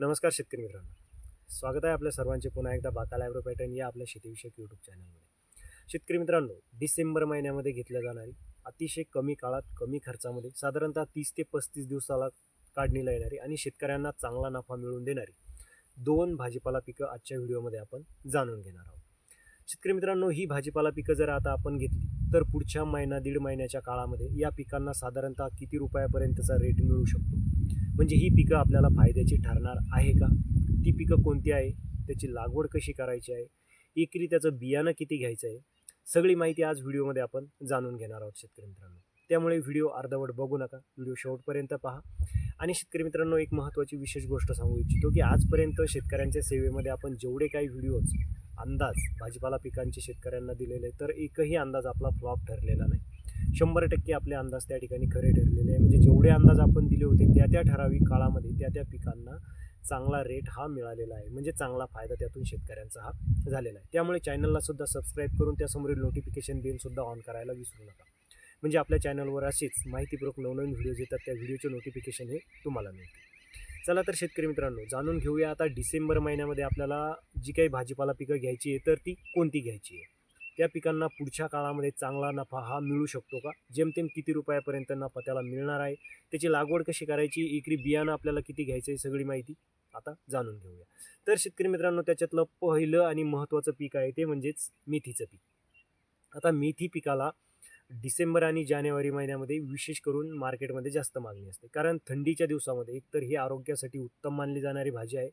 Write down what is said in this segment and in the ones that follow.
नमस्कार शेतकरी मित्रांनो. स्वागत आहे आपल्या सर्वांचे पुन्हा एकदा बाका लायब्रो पॅटर्न या आपल्या शेतीविषयक यूट्यूब चॅनलमध्ये शेतकरी मित्रांनो डिसेंबर महिन्यामध्ये घेतल्या जाणारी अतिशय कमी काळात कमी खर्चामध्ये साधारणतः तीस ते पस्तीस दिवसाला काढणीला येणारी आणि शेतकऱ्यांना चांगला नफा मिळवून देणारी दोन भाजीपाला पिकं आजच्या व्हिडिओमध्ये आपण जाणून घेणार आहोत. शेतकरी मित्रांनो ही भाजीपाला पिकं जर आता आपण घेतली तर पुढच्या महिना दीड महिन्याच्या काळामध्ये या पिकांना साधारणतः किती रुपयापर्यंतचा रेट मिळू शकतो? म्हणजे ही पिकं आपल्याला फायद्याची ठरणार आहे का? ती पिकं कोणती आहे? त्याची लागवड कशी करायची आहे? एकरी त्याचं बियाणं किती घ्यायचं आहे? सगळी माहिती आज व्हिडिओमध्ये आपण जाणून घेणार आहोत शेतकरी मित्रांनो. त्यामुळे व्हिडिओ अर्धवट बघू नका व्हिडिओ शेवटपर्यंत पहा. आणि शेतकरी मित्रांनो एक महत्त्वाची विशेष गोष्ट सांगू इच्छितो की आजपर्यंत शेतकऱ्यांच्या सेवेमध्ये आपण जेवढे काही व्हिडिओज अंदाज भाजीपाला पिकांचे शेतकऱ्यांना दिलेले तर एकही अंदाज आपला फ्लॉप ठरलेला नाही. शंभर टक्के आपले अंदाज त्या ठिकाणी खरे ठरलेले आहे. म्हणजे जेवढे अंदाज आपण दिले होते त्या त्या ठराविक काळामध्ये त्या त्या पिकांना चांगला रेट हा मिळालेला आहे. म्हणजे चांगला फायदा त्यातून शेतकऱ्यांचा हा झालेला आहे. त्यामुळे चॅनलला सुद्धा सबस्क्राईब करून त्यासमोरील नोटिफिकेशन बिलसुद्धा ऑन करायला विसरू नका. म्हणजे आपल्या चॅनलवर अशीच माहितीपूर्वक नवनवीन व्हिडिओज येतात त्या व्हिडिओचे नोटिफिकेशन हे तुम्हाला मिळते चला तर शेतकरी मित्रांनो जाणून घेऊया आता डिसेंबर महिन्यामध्ये आपल्याला जी काही भाजीपाला पिकं घ्यायची आहे तर ती कोणती घ्यायची आहे? त्या पिकांना पुढच्या काळामध्ये चांगला नफा हा मिळू शकतो का? जेमतेम किती रुपयापर्यंत नफा त्याला मिळणार आहे? त्याची लागवड कशी करायची? एकरी बियाणं आपल्याला किती घ्यायचं आहे सगळी माहिती आता जाणून घेऊया. तर शेतकरी मित्रांनो त्याच्यातलं पहिलं आणि महत्त्वाचं पीक आहे ते म्हणजेच मेथीचं पीक. आता मेथी पिकाला डिसेंबर आणि जानेवारी महिन्यामध्ये विशेष करून मार्केटमध्ये जास्त मागणी असते. कारण थंडीच्या दिवसामध्ये एकतर ही आरोग्यासाठी उत्तम मानली जाणारी भाजी आहे.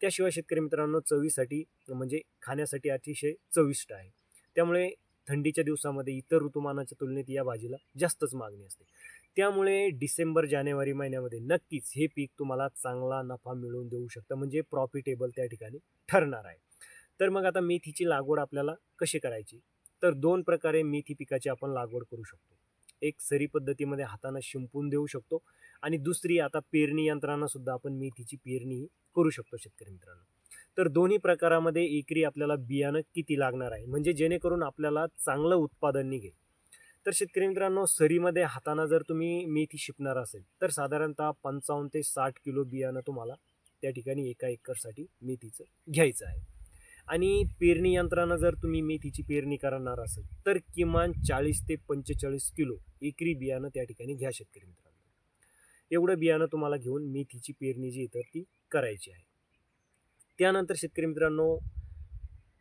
त्याशिवाय शेतकरी मित्रांनो चवीसाठी म्हणजे खाण्यासाठी अतिशय चविष्ट आहे. त्यामुळे थंडीच्या दिवसामध्ये इतर ऋतुमानाच्या तुलनेत या भाजीला जास्तच मागणी असते. त्यामुळे डिसेंबर जानेवारी महिन्यामध्ये नक्कीच हे पीक तुम्हाला चांगला नफा मिळवून देऊ शकतं म्हणजे प्रॉफिटेबल त्या ठिकाणी ठरणार आहे. तर मग आता मेथीची लागवड आपल्याला कशी करायची? तर दोन प्रकारे मेथी पिकाची आपण लागवड करू शकतो. एक सरी पद्धतीमध्ये हाताने शिंपून देऊ शकतो आणि दुसरी आता पेरणी यंत्रांना सुद्धा आपण मेथीची पेरणी करू शकतो शेतकरी मित्रांनो. तर दोन्ही प्रकारामध्ये एकरी आपल्याला बियाणं किती लागणार आहे? म्हणजे जेणेकरून आपल्याला चांगलं उत्पादन निघेल. तर शेतकरी मित्रांनो सरीमध्ये हाताना जर तुम्ही मेथी शिपणार असेल तर साधारणतः पंचावन्न ते साठ किलो बियाणं तुम्हाला त्या ठिकाणी एका एकरसाठी मेथीचं घ्यायचं आहे. आणि पेरणी यंत्रानं जर तुम्ही मेथीची पेरणी करणार असेल तर किमान चाळीस ते पंचेचाळीस किलो एकरी बियाणं त्या ठिकाणी घ्या शेतकरी मित्रांनो. एवढं बियाणं तुम्हाला घेऊन मेथीची पेरणी जी तर ती करायची आहे. त्यानंतर शेतकरी मित्रांनो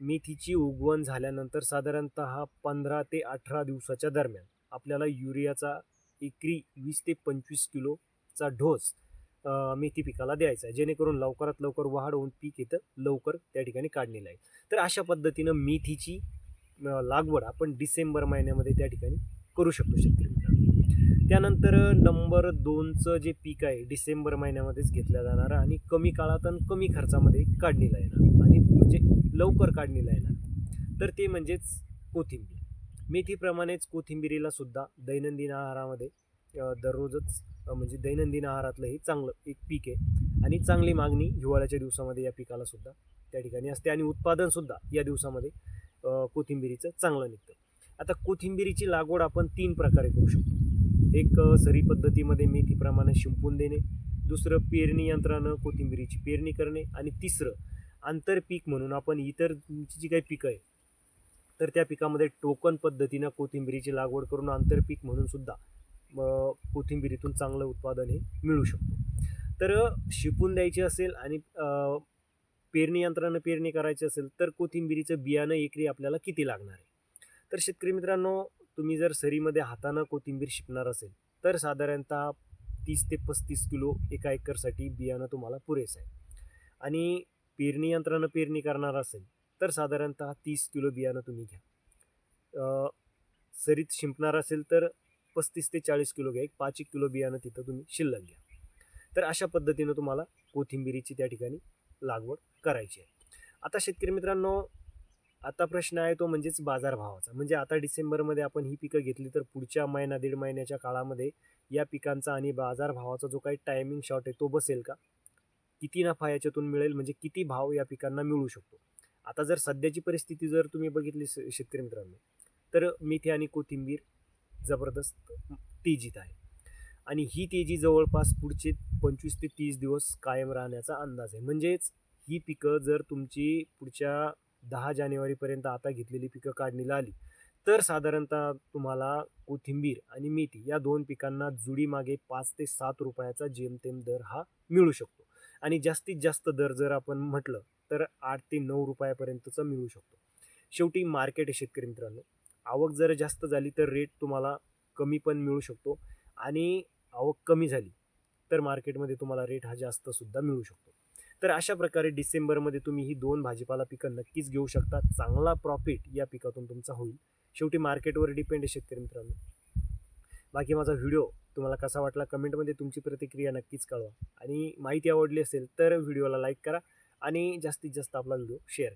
मेथीची उगवण झाल्यानंतर साधारणतः पंधरा ते अठरा दिवसाच्या दरम्यान आपल्याला युरियाचा एकरी वीस ते पंचवीस किलोचा ढोस मेथी पिकाला द्यायचा आहे. जेणेकरून लवकरात लवकर वाढ होऊन पीक येतं लवकर त्या ठिकाणी काढलेलं आहे. तर अशा पद्धतीनं मेथीची लागवड आपण डिसेंबर महिन्यामध्ये त्या ठिकाणी करू शकतो शेतकरी त्यानंतर नंबर दोनचं जे पीक आहे डिसेंबर महिन्यामध्येच घेतलं जाणारं आणि कमी काळात आणि कमी खर्चामध्ये काढणीला येणार आणि म्हणजे लवकर काढणीला येणार. तर ते म्हणजेच कोथिंबीर. मेथीप्रमाणेच कोथिंबिरीला सुद्धा दैनंदिन आहारामध्ये दररोजच म्हणजे दैनंदिन आहारातलं हे चांगलं एक पीक आहे आणि चांगली मागणी हिवाळ्याच्या दिवसामध्ये या पिकाला सुद्धा त्या ठिकाणी असते आणि उत्पादनसुद्धा या दिवसामध्ये कोथिंबिरीचं चांगलं निघतं. आता कोथिंबिरीची लागवड आपण तीन प्रकारे करू शकतो. एक सरी पद्धतीमध्ये मेथीप्रमाणे शिंपून देणे. दुसरं पेरणी यंत्रानं कोथिंबिरीची पेरणी करणे. आणि तिसरं आंतरपीक म्हणून आपण इतर जी काही पिकं आहे तर त्या पिकामध्ये टोकन पद्धतीनं कोथिंबिरीची लागवड करून आंतरपीक म्हणून सुद्धा कोथिंबिरीतून चांगलं उत्पादन हे मिळू शकतो. तर शिपून द्यायची असेल आणि पेरणी यंत्रानं पेरणी करायची असेल तर कोथिंबिरीचं बियाणं एकरी आपल्याला किती लागणार आहे? तर शेतकरी मित्रांनो तुम्ही जर सरीमध्ये हातानं कोथिंबीर शिपणार असेल तर साधारणतः तीस ते पस्तीस किलो एका एकरसाठी बियाणं तुम्हाला पुरेसं आहे. आणि पेरणी यंत्रानं पेरणी करणार असेल तर साधारणतः तीस किलो बियाणं तुम्ही घ्या. सरीत शिंपणार असेल तर पस्तीस ते चाळीस किलो घ्या. एक पाच एक किलो बियाणं तिथं तुम्ही शिल्लक घ्या. तर अशा पद्धतीनं तुम्हाला कोथिंबिरीची त्या ठिकाणी लागवड करायची आहे. आता शेतकरी मित्रांनो आता प्रश्न आहे तो म्हणजेच बाजारभावाचा. म्हणजे आता डिसेंबरमध्ये आपण ही पिकं घेतली तर पुढच्या महिना दीड महिन्याच्या काळामध्ये या पिकांचा आणि बाजारभावाचा जो काही टायमिंग शॉर्ट आहे तो बसेल का? किती नफा याच्यातून मिळेल? म्हणजे किती भाव या पिकांना मिळू शकतो? आता जर सध्याची परिस्थिती जर तुम्ही बघितली शेतकरी मित्रांनो तर मेथी आणि कोथिंबीर जबरदस्त तेजीत आहे. आणि ही तेजी जवळपास पुढचे पंचवीस ते तीस दिवस कायम राहण्याचा अंदाज आहे. म्हणजेच ही पिकं जर तुमची पुढच्या दहा जानेवारीपर्यंत आता घेतलेली पिकं काढणीला आली. तर साधारणतः तुम्हाला कोथिंबीर आणि मेथी या दोन पिकांना जुडीमागे पाच ते सात रुपयाचा जेमतेम दर हा मिळू शकतो. आणि जास्तीत जास्त दर जर आपण म्हटलं तर आठ ते नऊ रुपयापर्यंतचा मिळू शकतो. शेवटी मार्केट आहे शेतकरी मित्रांनो. आवक जर जास्त झाली तर रेट तुम्हाला कमी पण मिळू शकतो आणि आवक कमी झाली तर मार्केटमध्ये तुम्हाला रेट हा जास्तसुद्धा मिळू शकतो. तर अशा प्रकारे डिसेंबरमध्ये तुम्ही ही दोन भाजीपाला पिकं नक्कीच घेऊ शकता. चांगला प्रॉफिट या पिकातून तुमचा होईल. शेवटी मार्केटवर डिपेंड आहे शेतकरी मित्रांनो. बाकी माझा व्हिडिओ तुम्हाला कसा वाटला कमेंटमध्ये तुमची प्रतिक्रिया नक्कीच कळवा. आणि माहिती आवडली असेल तर व्हिडिओला लाईक करा. आणि जास्तीत जास्त आपला व्हिडिओ शेअर